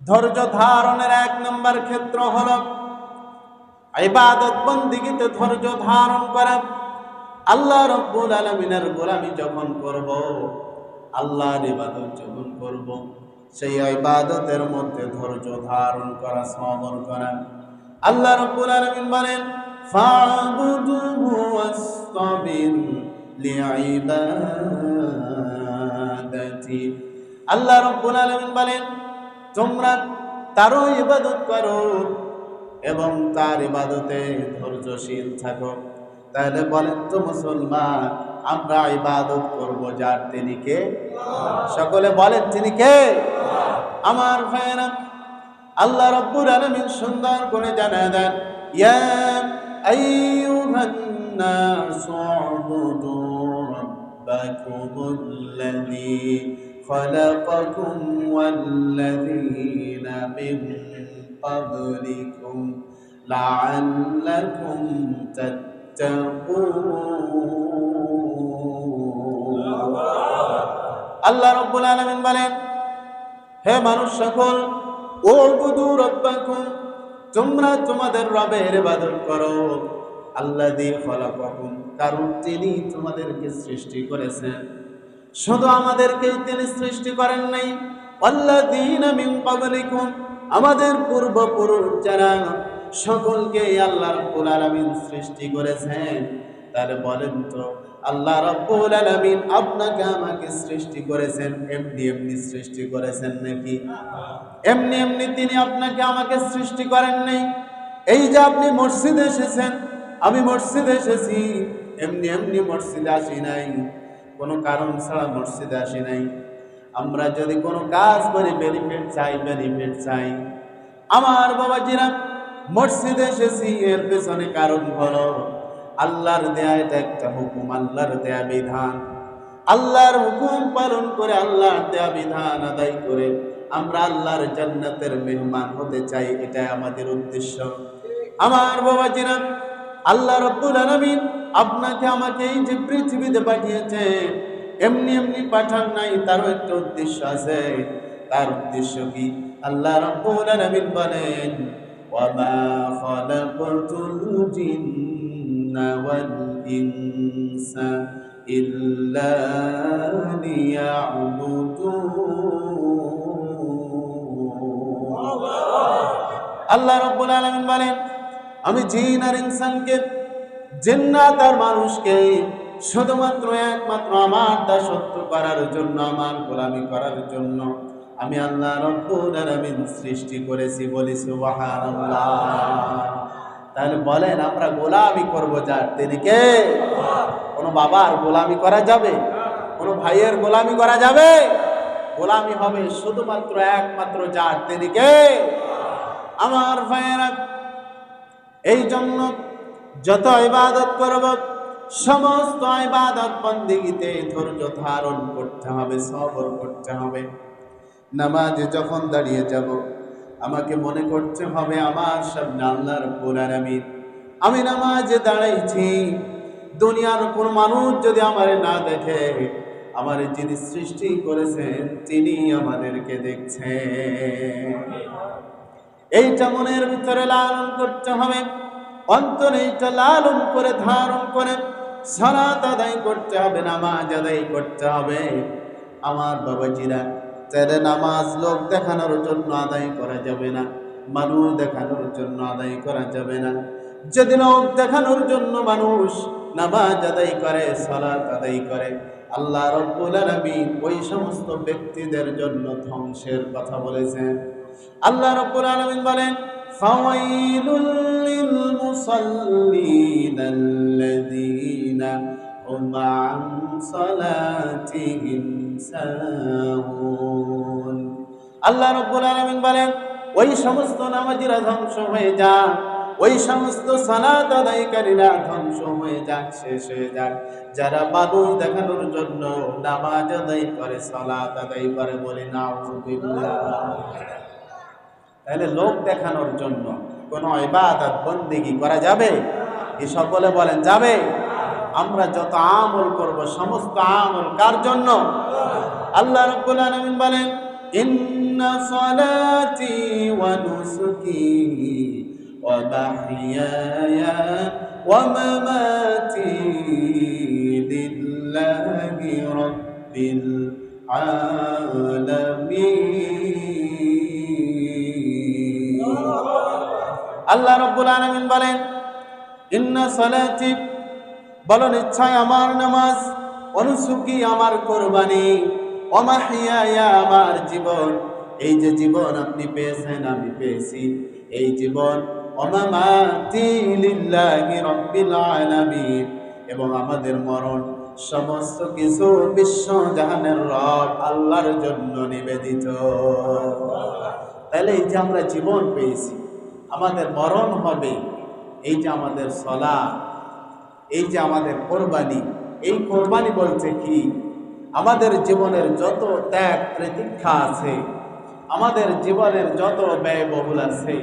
ধৈর্য ধারণের এক নম্বর ক্ষেত্র হল ইবাদত বন্দিগিতে ধৈর্য ধারণ করা। আল্লাহ রব্বুল আলমিনের গোলামি যখন করব, আল্লাহর ইবাদত যখন করব, সেই ইবাদতের মধ্যে ধৈর্য ধারণ করা সবর করা। আল্লাহ রব্বুল আলমিন বলেন আল্লাহ রব্বুল আলমিন বলেন তোমরা তারও ইবাদত করো এবং তার ইবাদতে ধৈর্যশীল থাকো। তাহলে বলেন তো মুসলমান, আমরা ইবাদত করব যার তিনি কে? সকলে বলেন তিনি কে? আমার ভাইয়েরা, আল্লাহ রব্বুল আলমিন সুন্দর করে জানা দেন, ইয়া আইয়ুহান নাসু উবুদু রাব্বাকুমুল্লাযী خلقكم والذين من قبلكم لعلكم تتقون আল্লাহ রব্বুল আলামিন বলেন হে মানুষ সকল ও বুধু রব্বাকুম তোমরা তোমাদের রবের ইবাদত করো আল্লাহ দিয়ে ফলাকুম কারণ তিনি তোমাদেরকে সৃষ্টি করেছেন শুধু আমাদেরকেই তিনি সৃষ্টি করেন নাই। আমাদের পূর্বপুরুষ যারা সকলকে আল্লাহ রাব্বুল আলামিন সৃষ্টি করেছেন, তাহলে বলেন তো, আল্লাহ রাব্বুল আলামিন আপনাকে আমাকে সৃষ্টি করেছেন, এমনি এমনি সৃষ্টি করেছেন নাকি? এমনি এমনি তিনি আপনাকে আমাকে সৃষ্টি করেন নাই। এই যে আপনি মসজিদে এসেছেন, আমি মসজিদে এসেছি, এমনি এমনি মসজিদে আসি নাই। কোনো কারণ ছাড়া মসজিদে আসি নাই। আমরা যদি কোনো কাজ করি বেনিফিট চাই বেনিফিট চাই। আমার বাবাজিরা, মসজিদে এসেছি, এর পেছনে কারণ হলো, আল্লাহর দেয়া এটা একটা হুকুম, আল্লাহর দেয়া বিধান। আল্লাহর হুকুম পালন করে আল্লাহর দেয়া বিধান আদায় করে আমরা আল্লাহর জান্নাতের মেহমান হতে চাই, এটাই আমাদের উদ্দেশ্য। আমার বাবাজিরা, আল্লাহ রব্বুল আলামিন আপনাকে আমাকে এই যে পৃথিবীতে পাঠিয়েছে এমনি এমনি পাঠান নাই তারও একটা উদ্দেশ্য আছে তার উদ্দেশ্য কি আল্লাহ রব্বুল আলামিন বলেন وما خلقت الجن والإنس إلا ليعبدون আল্লাহ রব্বুল আলামিন বলেন আমি জিন আর ইনসানকে জিন্নাত আর মানুষকে শুধুমাত্র একমাত্র আমার তা দাসত্ব করার জন্য, আমার গোলামি করার জন্য আমি আল্লাহ রব্বুল আলামিন সৃষ্টি করেছি বলি সুবহানাল্লাহ। তাহলে বলেন, আমরা গোলামি করব যার তিনি কে? কোনো বাবার গোলামি করা যাবে? কোনো ভাইয়ের গোলামি করা যাবে? গোলামি হবে শুধুমাত্র একমাত্র যার তিনি কে? আমার ভাইয়েরা, এই জন্য যত ইবাদত করব, সমস্ত ইবাদত বন্দিগিতে ধৈর্য ধারণ করতে হবে, সবর করতে হবে। নামাজে যখন দাঁড়িয়ে যাব, আমাকে মনে করতে হবে, আমার সামনে আল্লাহর রব্বুল আলামিন আমি নামাজে দাঁড়াইছি, দুনিয়ার কোন মানুষ যদি আমারে না দেখে, আমার যিনি সৃষ্টি করেছেন, তিনি আমাদেরকে দেখছেন। এইটা মনের ভিতরে লালন করতে হবে। অন্তরে লালন করে, ধারণ করে। সালাত আদায় করতে হবে, নামাজ আদায় করতে হবে। আমার বাবাজিরা তাহলে নামাজ লোক দেখানোর জন্য আদায় করা যাবে না, মানুষ দেখানোর জন্য আদায় করা যাবে না। যদি লোক দেখানোর জন্য মানুষ নামাজ আদায় করে, সালাত আদায় করে, আল্লাহ রব্বুল আলামিন ওই সমস্ত ব্যক্তিদের জন্য ধ্বংসের কথা বলেছেন। আল্লাহ রব্বুল আলামিন বলেন লিল মুসাল্লিন আল্লাযীনা হুম আন সালাতিহিম সাহুন আল্লাহ রব্বুল আলামিন বলেন, ওই সমস্ত নামাজিরা ধ্বংস হয়ে যাক, ওই সমস্ত সালাত আদায়কারীরা ধ্বংস হয়ে যাক, শেষ হয়ে যাক। যারা মানুষ দেখানোর জন্য নামাজ আদায় করে, সালাত আদায় করে বলে নাউজুবিল্লাহ। তাহলে লোক দেখানোর জন্য কোনো ইবাদত, বন্দিগি করা যাবে? এ সকলে বলেন, যাবে। আমরা যত আমল করব, সমস্ত আমল কার জন্য? আল্লাহ রব্বুল আলমিন বলেন, ইন্না সলাতি ওয়া নুসুকি ওয়া মাহইয়ায়া ওয়া মামাতি লিল্লাহি রাব্বিল আলামিন. আল্লাহ রব্বুল আলামিন বলেন, ইন্না সালাতি বলো, নিশ্চয় আমার নামাজ অনুসুকি আমার কোরবানি। অমাহিয়া আমার জীবন। এই যে জীবন আপনি পেয়েছেন, আমি পেয়েছি। এই জীবন এবং আমাদের মরণ সমস্ত কিছু বিশ্ব জাহানের রব আল্লাহর জন্য নিবেদিত। তাহলে এই যে আমরা জীবন পেয়েছি আমাদের মরণ হবে। এই যে আমাদের সলা এই যে আমাদের কোরবানি, এই কোরবানি বলছে কি? আমাদের জীবনের যত ত্যাগ প্রতীক্ষা আছে, আমাদের জীবনের যত ব্যয়বহুল আছে,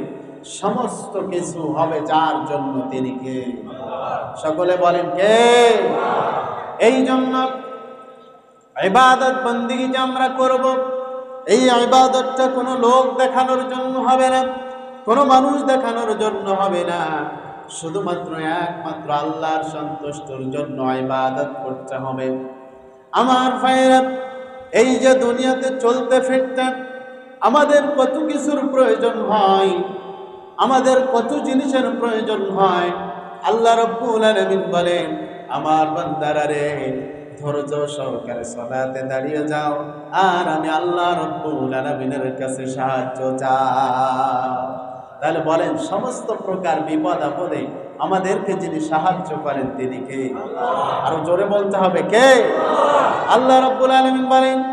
সমস্ত কিছু হবে যার জন্য তিনি কে? সকলে বলেন কে? এই জন্য ইবাদত বন্দি যে আমরা করব। এই ইবাদতটা কোনো লোক দেখানোর জন্য হবে না। কোনো মানুষ দেখানোর জন্য হবে না। শুধুমাত্র একমাত্র আল্লাহর সন্তুষ্টর জন্য ইবাদত করতে হবে। আমার ভাইয়েরা, এই যে দুনিয়াতে চলতে ফিরতে আমাদের কত কিছুর প্রয়োজন হয়, আমাদের কত জিনিসের প্রয়োজন হয়, আল্লাহ রব্বুল আলামিন বলেন, আমার বান্দারা রে, ধৈর্য সহকারে সলাতে দাঁড়িয়ে যাও, আর আমি আল্লাহ রব্বুল আলামিনের কাছে সাহায্য চাও তাহলে বলেন, সমস্ত প্রকার বিপদ আপদে আমাদেরকে যিনি সাহায্য করেন তিনি কে? আরও জোরে বলতে হবে, কে? আল্লাহ রব্বুল আলামিন বলেন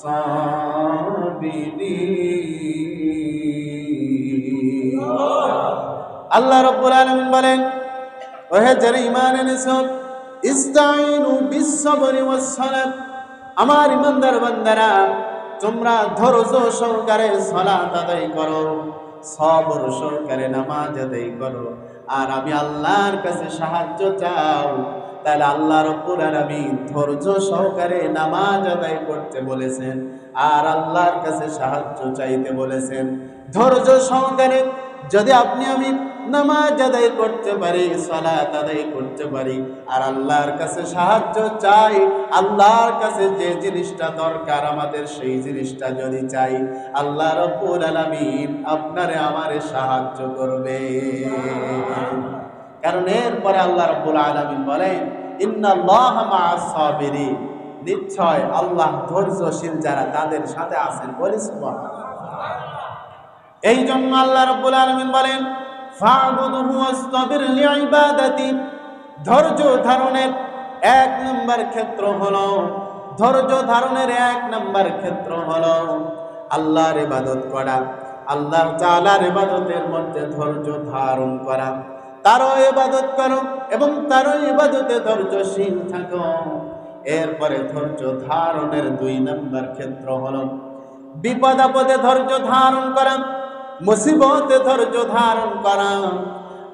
সাবিরিন আল্লাহ রব্বুল আলামিন বলেন, ওহে যারা ঈমান এনেছো ইস্তাইনু বিস-সাবরি ওয়াস-সালাত। আমার ইমানদার বান্দারা, তোমরা ধৈর্য সহকারে সালাত আদায় করো, সবর সহকারে নামাজ আদায় করো। আর আমি আল্লাহর কাছে সাহায্য চাও, তাহলে আল্লাহ রব্বুল আলামিন ধৈর্য সহকারে নামাজ আদায় করতে বলেছেন, আর আল্লাহর কাছে সাহায্য চাইতে বলেছেন। ধৈর্য সহকারে যদি আপনি আমি নামাজ আদায় করতে পারি, সালাত আদায় করতে পারি। আর আল্লাহর কাছে সাহায্য চাই, আল্লাহর কাছে যে জিনিসটা দরকার আমাদের সেই জিনিসটা যদি চাই, আল্লাহ রব্বুল আলামিন আপনারে আমারে সাহায্য করবে। কারণ এরপরে আল্লাহ রব্বুল আলামিন বলেন, ইন্নাল্লাহ মা'আস সাবিরিন। নিশ্চয় আল্লাহ ধৈর্যশীল যারা তাদের সাথে আছেন বলি সুবহানাল্লাহ। এই জন্য আল্লাহ রব্বুল আলামিন বলেন ধৈর্য ধারণের এক নম্বর ক্ষেত্র হলো, ধৈর্য ধারণের এক নম্বর ক্ষেত্র হলো আল্লাহর ইবাদত করা, আল্লাহ তাআলার ইবাদতের মধ্যে ধৈর্য ধারণ করা। তারও ইবাদত করো এবং তারও ইবাদতে ধৈর্যশীল থাকো। এরপরে ধৈর্য ধারণের দুই নম্বর ক্ষেত্র হলো, বিপদ আপদে ধৈর্য ধারণ করা মুসিবতে ধৈর্য ধারণ করা।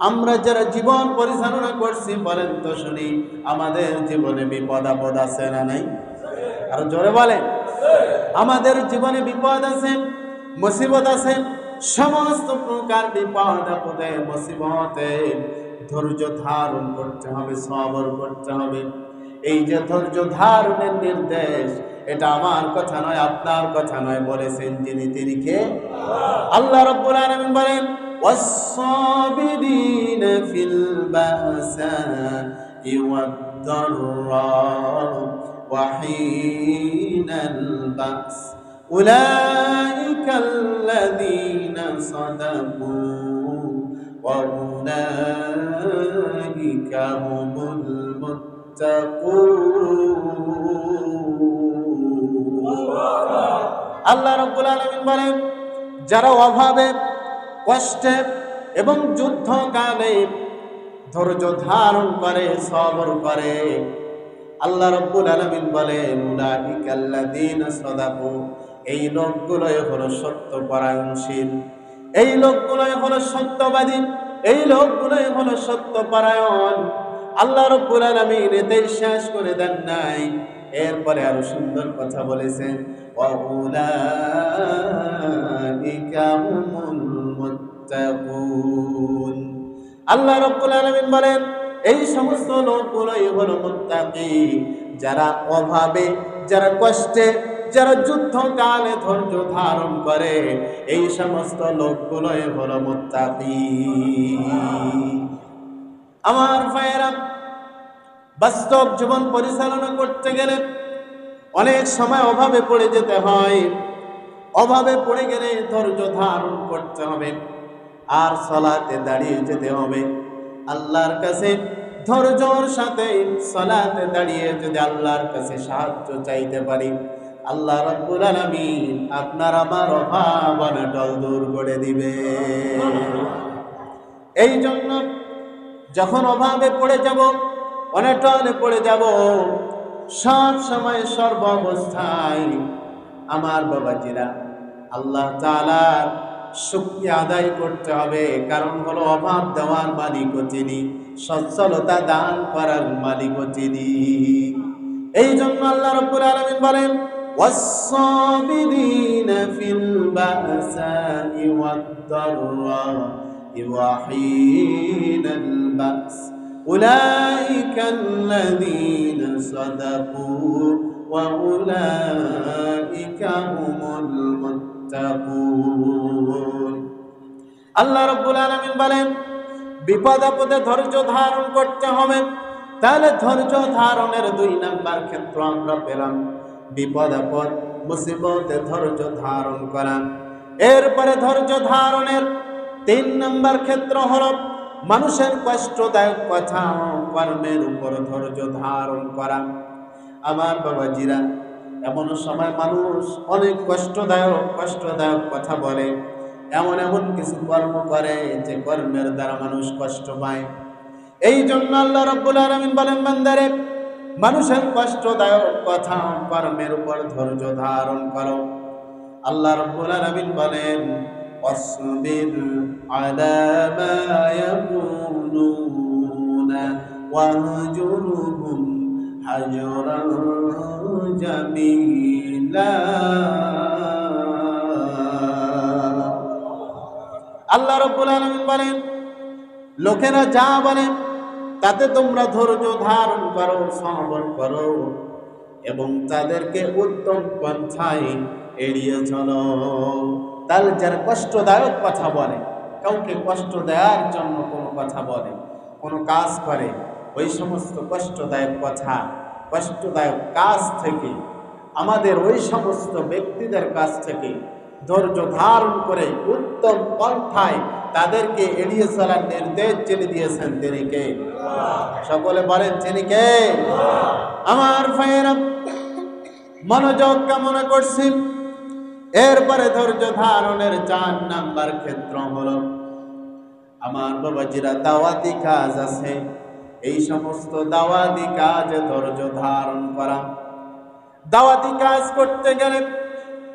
আমরা যারা জীবন পরিচালনা করছি, বলেন তো শুনি, আমাদের জীবনে বিপদ আপদ আছে না নাই? আর জোরে বলেন। আমাদের জীবনে বিপদ আছে, মুসিবত আছে, সমস্ত প্রকার বিপদ আপদে, মুসিবতে ধৈর্য ধারণ করতে হবে, সবর করতে হবে। এই যে ধৈর্য ধারণের নির্দেশ এটা আমার কথা নয় আপনার কথা নয় বলেছেন যিনি তিনি কে আল্লাহ রব্বুল আলামিন বলেন والصابرين في البأساء والضراء وحين البأس أولئك الذين صدقوا وأولئك هم المتقون আল্লাহ রব্বুল আলামিন বলেন, যারা অভাবে, কষ্টে এবং যুদ্ধকালে ধৈর্য ধারণ করে, সবর করে, আল্লাহ রব্বুল আলামিন উলাইকাল্লাযীনা সাদাকু, এই লোকগুলোই হলো সত্য পরায়ণশীল এই লোকগুলোই হলো সত্যবাদী, এই লোকগুলোই হলো সত্যপরায়ণ। আল্লাহ রব্বুল আলামিন এতেই শেষ করে দেন নাই। এরপরে আরও সুন্দর কথা বলেছেন আল্লাহ রব্বুল আলামিন বলেন, এই সমস্ত লোকগুলোই হলো মুত্তাকি যারা অভাবে, যারা কষ্টে, যারা যুদ্ধকালে ধৈর্য ধারণ করে, এই সমস্ত লোকগুলোই হলো মুত্তাকি আমার ভাইয়েরা, বাস্তব জীবন পরিচালনা করতে গেলে অনেক সময় অভাবে পড়ে যেতে হয়। অভাবে পড়ে গেলে ধৈর্য ধারণ করতে হবে আর সলাতে দাঁড়িয়ে যেতে হবে। আল্লাহর কাছে ধৈর্যর সাথে সলাতে দাঁড়িয়ে যদি আল্লাহর কাছে সাহায্য চাইতে পারি, আল্লাহ রব্বুল আলামিন আপনার আমার অভাব অনটল দূর করে দিবে এই জন্য যখন অভাবে পড়ে যাব অনেটলে পড়ে যাব সব সময় সর্ব অবস্থায় আমার বাবাজিরা আল্লাহ তাআলার শুক্রিয়া আদায় করতে হবে কারণ হলো অভাব দেওয়ার মালিকও তিনি সচ্ছলতা দান করার মালিকও তিনি এই জন্য আল্লাহ রব্বুল আলামিন বলেন والصابرين في البأساء والضراء وحين البأس أولئك الذين صدقوا وأولئك هم المتقون আল্লাহ রব্বুল আলামিন বলেন বিপদ আপদে ধৈর্য ধারণ করতে হবে তাহলে ধৈর্য ধারণের দুই নাম্বার ক্ষেত্র আমরা পেলাম বিপদ আপদ মুসিবতে ধৈর্য ধারণ করা এরপরে ধৈর্য ধারণের তিন নাম্বার ক্ষেত্র হলো মানুষের কষ্টদায়ক কথা কর্মের উপর ধৈর্য ধারণ করা। আমার বাবাজিরা, এমন সময় মানুষ অনেক কষ্টদায়ক কষ্টদায়ক কথা বলে। এমন এমন কিছু কর্ম করে যে কর্মের দ্বারা মানুষ কষ্ট পায়। এই জন্য আল্লাহ রব্বুল আলামিন বলেন, বান্দারে, মানুষের কষ্টদায়ক কথা কর্মের উপর ধৈর্য ধারণ করো। আল্লাহ রব্বুল আলামিন বলেন واصبر على ما يقولون واهجرهم حجرا جميلا আল্লাহ রব্বুল আলামিন বলেন লোকেরা যা বলে তাতে তোমরা ধৈর্য ধারণ করো সবর করো এবং তাদেরকে উত্তম পন্থায় এড়িয়ে চলো তাহলে যারা কষ্টদায়ক কথা বলে, কাউকে কষ্ট দেওয়ার জন্য কোনো কথা বলে, কোনো কাজ করে, ওই সমস্ত কষ্টদায়ক কথা, কষ্টদায়ক কাজ থেকে, আমাদের ওই সমস্ত ব্যক্তিদের কাছ থেকে ধৈর্য ধারণ করে উত্তম পন্থায় তাদেরকে এড়িয়ে চলার নির্দেশ জেনে দিয়েছেন তিনি কে? সকলে বলেন তিনি কে? আমার ভাইয়েরা, মনোযোগ কামনা করছি। এরপরে ধৈর্য ধারণের চার নাম্বার ক্ষেত্র হলো, আমার বাবাজিরা দাওয়াতি কাজ আছে, এই সমস্ত দাওয়াতি কাজে ধৈর্য ধারণ করা। দাওয়াতি কাজ করতে গেলে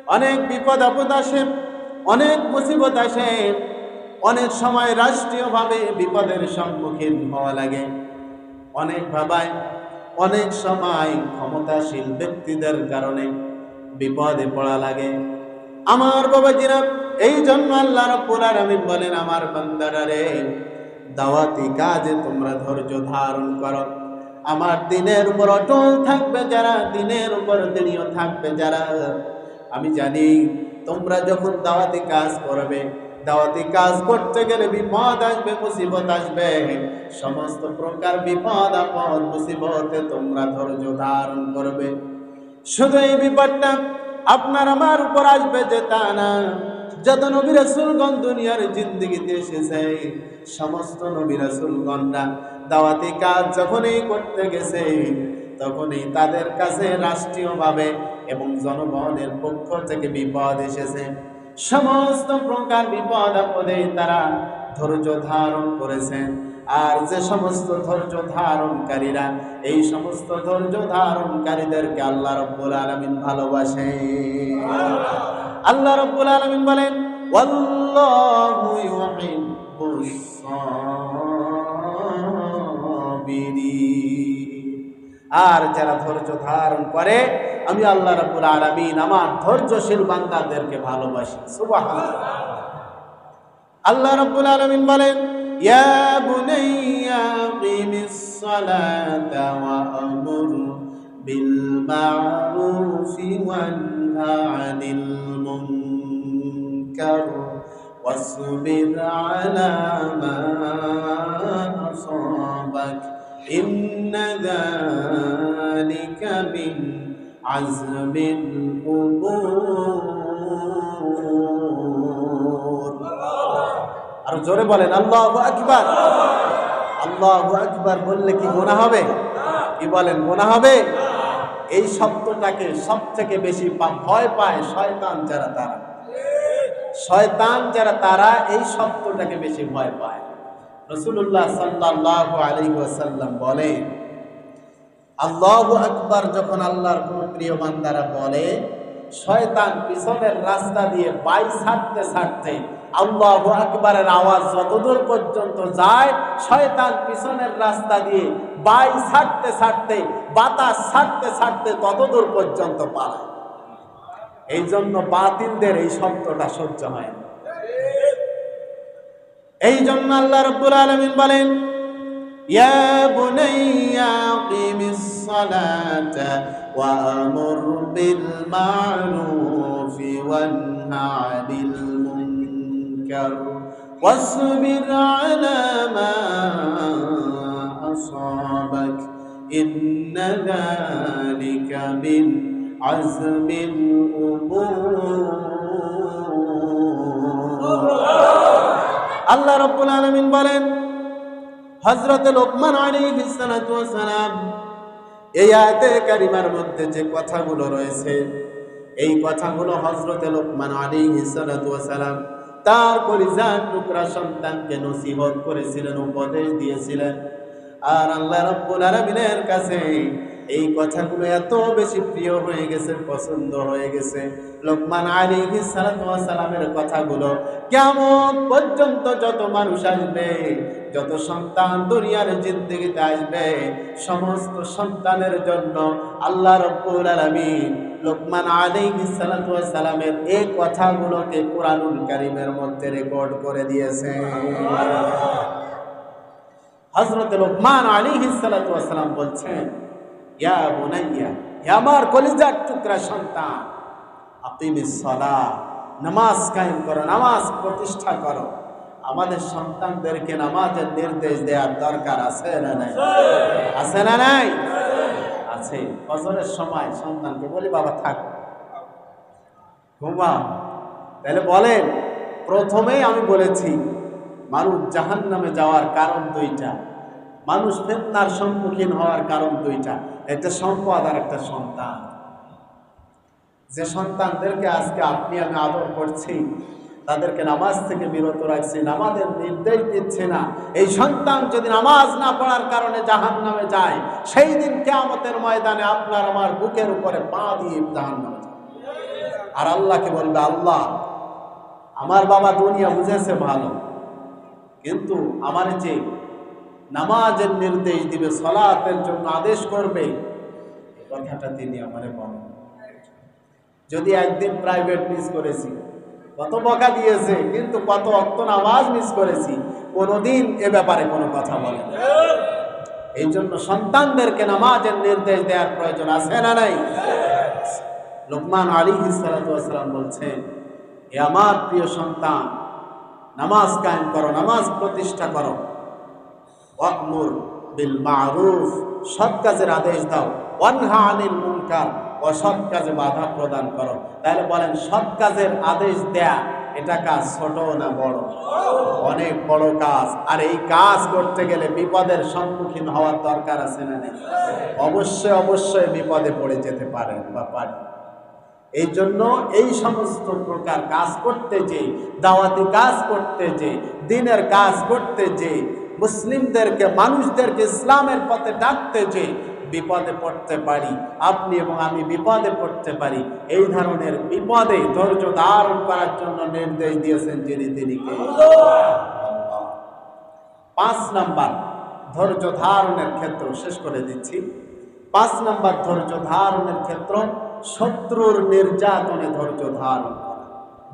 অনেক বিপদ আপদ আসে, অনেক মুসিবত আসে, অনেক সময় রাষ্ট্রীয়ভাবে বিপদের সম্মুখীন হওয়া লাগে। অনেক ভাবায় অনেক সময় ক্ষমতাশীল ব্যক্তিদের কারণে বিপদে পড়া লাগে। আমার বাবাজিরা এই জন্য আল্লাহ রব্বুল আলামিন বলেন, আমার বান্দারা রে, দাওয়াতি কাজে তোমরা ধৈর্য ধারণ করো। আমার দিনের উপর অটল থাকবে যারা, দিনের উপর দিনীয় থাকবে যারা। আমি জানি, তোমরা যখন দাওয়াতি কাজ করবে, দাওয়াতি কাজ করতে গেলে বিপদ আসবে, মুসিবত আসবে। সমস্ত প্রকার বিপদ, আপদ, মুসিবতে তোমরা ধৈর্য ধারণ করবে। শুধু এই বিপদটা আপনার আমার উপর আসবে যে তা না। যত নবী রাসূলগণ দুনিয়ার জিন্দগিতে এসেছে, সমস্ত নবী রাসূলগণরা দাওয়াতি কাজ যখনই করতে গেছে, তখনই তাদের কাছে রাষ্ট্রীয়ভাবে এবং জনগণের পক্ষ থেকে বিপদ এসেছে। সমস্ত প্রকার বিপদ আপদে তারা ধৈর্য ধারণ করেছেন। আর যে সমস্ত ধৈর্য ধারণকারীরা, এই সমস্ত ধৈর্য ধারণকারীদেরকে আল্লাহ রব্বুল আলমিন ভালোবাসে। আল্লাহ রব্বুল আলমিন বলেন আর যারা ধৈর্য ধারণ করে, আমি আল্লাহ রাবুল আলমিন আমার ধৈর্যশীল বান্দাদেরকে ভালোবাসি। সুবাহ আল্লাহ রাবুল আলমিন বলেন يا بني أقم الصلاة وأمر بالمعروف وأنهى عن المنكر واصبر على ما أصابك إن ذلك من عزم الأمور. আর জোরে বলেন, আল্লাহ আকবার। আল্লাহ আকবার বললে কি গোনা হবে? কি বলেন গোনা হবে? এই শব্দটাকে সব থেকে বেশি ভয় পায় শয়তান যারা তারা। শয়তান যারা তারা এই শব্দটাকে বেশি ভয় পায়। রসুল্লাহ সাল্লাহ আলী ওয়াসাল্লাম বলে, আল্লাহ আকবার যখন আল্লাহর কোন প্রিয় বান্দারা বলে, শয়তান পিছনের রাস্তা দিয়ে বাই ছাড়তে ছাড়তে আল্লাহ আকবারের আওয়াজ যতদূর পর্যন্ত যায়, শয়তান পিছনের রাস্তা দিয়ে বাই ছাড়তে ছাড়তে, বাতাস ছাড়তে ছাড়তে ততদূর পর্যন্ত পালায়। এই জন্য বাতিলদের এই শব্দটা সহ্য হয় না। এই জন্য আল্লাহ রব্বুল আলমিন বলেন মা'রুফি ওয়ানহা আনিল মুনকার واصبر على ما أصابك إن ذلك من عزم الأمور আল্লাহ রব্বুল আলমিন বলেন হজরত লোকমান আলাইহিস সালাতু ওয়াস সালাম এই আয়াতে কারিমার মধ্যে যে কথাগুলো রয়েছে এই কথাগুলো হজরতে লোকমান আলাইহিস সালাতু ওয়াস সালাম তার কলিজার টুকরা সন্তানকে নসিবত করেছিলেন উপদেশ দিয়েছিলেন। আর আল্লাহ রব্বুল আলামিনের কাছে এই কথাগুলো এত বেশি প্রিয় হয়ে গেছে পছন্দ হয়ে গেছে। লোকমান আলী সালামের কথাগুলো কেমন পর্যন্ত যত মানুষ আসবে যত সন্তান দুনিয়ার জিন্দগিতে আসবে সমস্ত সন্তানের জন্য আল্লাহ রব্বুল আলামিন লোকমান সালাতু সালামের এই কথাগুলোকে কোরআনুল কারিমের মধ্যে রেকর্ড করে দিয়েছে। হযরত লোকমান আলী সালাম বলছেন ইয়া বুনাইয়া আমার কলিজার টুকরা সন্তান আকিমিস সালাহ নামাজ কায়েম করো নামাজ প্রতিষ্ঠা করো। আমাদের সন্তানদেরকে নামাজের নির্দেশ দেওয়ার দরকার আছে না নাই? আছে। না নাই? আছে। ফজরের সময় সন্তানকে বলি বাবা থাক। ঘুমা তাহলে বলেন প্রথমেই আমি বলেছি মানুষ জাহান নামে যাওয়ার কারণ দুইটা। মানুষ ফেতনার সম্মুখীন হওয়ার কারণ দুইটা। একটা সম্পদ আর একটা সন্তান। যে সন্তানদেরকে আজকে আপনি আমি আদর করছি, তাদেরকে নামাজ থেকে বিরত রাখছি, নামাজের নির্দেশ দিচ্ছে না। এই সন্তান যদি নামাজ না পড়ার কারণে জাহান নামে যায়, সেই দিন কেয়ামতের ময়দানে আপনার আমার বুকের উপরে পা দিয়ে জাহান নামে আর আল্লাহকে বলবে, আল্লাহ, আমার বাবা দুনিয়া বুঝেছে ভালো, কিন্তু আমার যে নামাজের নির্দেশ দিবে, সলাতের জন্য আদেশ করবে। কথাটা তিনি আমারে বলেন। যদি একদিন প্রাইভেট মিস করেছি কত বকা দিয়েছে, কিন্তু কত অক্ত নামাজ মিস করেছি, কোনোদিন এ ব্যাপারে কোনো কথা বলে। এই জন্য সন্তানদেরকে নামাজের নির্দেশ দেওয়ার প্রয়োজন আছে না নাই? লোকমান আলী সালাম বলছেন এ আমার প্রিয় সন্তান, নামাজ কায়েম করো, নামাজ প্রতিষ্ঠা করো। ওয়াকমুর বিল মারুফ সৎ কাজের আদেশ দাও। ওয়ানহা আনিল মুনকার অসৎ কাজে বাধা প্রদান করো। তাহলে বলেন সৎ কাজের আদেশ দেয়া, এটা কাজ ছোট না বড়? অনেক বড় কাজ। আর এই কাজ করতে গেলে বিপদের সম্মুখীন হওয়ার দরকার আছে না নেই? অবশ্যই অবশ্যই বিপদে পড়ে যেতে পারেন বা পারেন। এই জন্য এই সমস্ত প্রকার কাজ করতে যে দাওয়াতি কাজ করতে যে দিনের কাজ করতে যে মুসলিমদেরকে, মানুষদেরকে ইসলামের পথে ডাকতে যে বিপদে পড়তে পারি, আপনি এবং আমি বিপদে পড়তে পারি, এই ধরনের বিপদে ধৈর্য ধারণ করার জন্য নির্দেশ দিয়েছেন যিনি তিনি পাঁচ নাম্বার ধৈর্য ধারণের ক্ষেত্র, শেষ করে দিচ্ছি। পাঁচ নাম্বার ধৈর্য ধারণের ক্ষেত্র, শত্রুর নির্যাতনে ধৈর্য ধারণ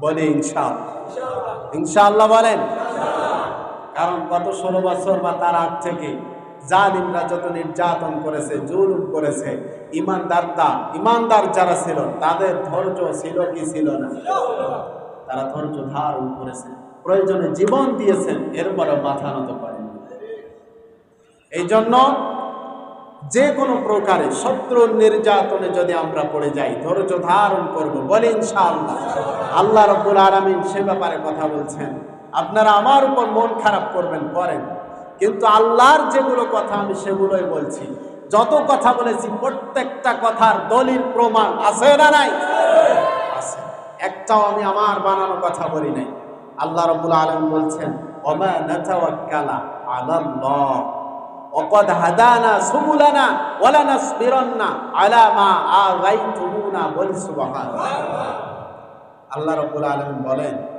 বলে ইনশাআল্লাহ। ইনশাআল্লাহ বলেন। কারণ গত ষোলো বছর বা তার আগ থেকে জালিমরা যত নির্যাতন করেছে, জুলুম করেছে ইমানদারদা ইমানদার যারা ছিল, তাদের ধৈর্য ছিল কি ছিল না? তারা ধৈর্য ধারণ করেছে। প্রয়োজনে জীবন দিয়েছেন এরপরে মাথা নত করেন এই জন্য যে কোনো প্রকারে শত্রুর নির্যাতনে যদি আমরা পড়ে যাই, ধৈর্য ধারণ করব, বলে ইনশাআল্লাহ। আল্লাহ রব্বুল আরামিন সে ব্যাপারে কথা বলছেন। আপনারা আমার উপর মন খারাপ করবেন, করেন। কিন্তু আল্লাহর যেগুলো কথা আমি সেগুলোই বলছি। যত কথা বলেছি, প্রত্যেকটা কথার দলিল, প্রমাণ আছে না নাই? আছে। একটাও আমি আমার বানানো কথা বলি নাই। আল্লাহ রবুল আলম বলছেন অমায়ালা আল্লাহ অকদ হাদানা আলা মা বলেন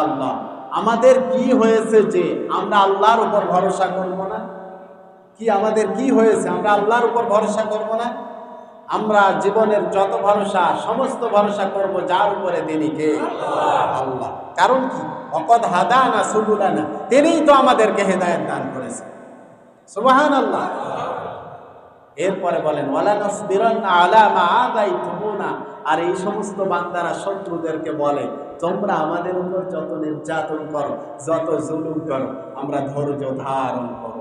আল্লাহ আমাদের কি হয়েছে যে আমরা আল্লাহর উপর ভরসা করব না? কি আমাদের কি হয়েছে? আমরা আল্লাহর উপর ভরসা করব না? আমরা জীবনের যত ভরসা, সমস্ত ভরসা করব যার উপরে তিনি কে? আল্লাহ। কারণ কি? অকদ হাদানা সুবুলানা। তিনিই তো আমাদেরকে হেদায়েত দান করেছে। সুবহান আল্লাহ এরপরে বলেন ওয়ালা নাসবিরান্না আলা মা আদাইতুমুনা আর এই সমস্ত বান্দারা শত্রুদেরকে বলে, তোমরা আমাদের উপর যত নির্যাতন করো, যত জুলুম করো, আমরা ধৈর্য ধারণ করো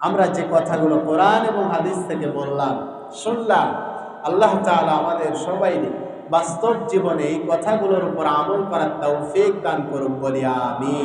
আমরা যে কথাগুলো কোরআন এবং হাদিস থেকে বললাম, শুনলাম, আল্লাহ তাআলা আমাদের সবাই বাস্তব জীবনে এই কথাগুলোর উপর আমল করার তৌফিক দান করুন বলি আমি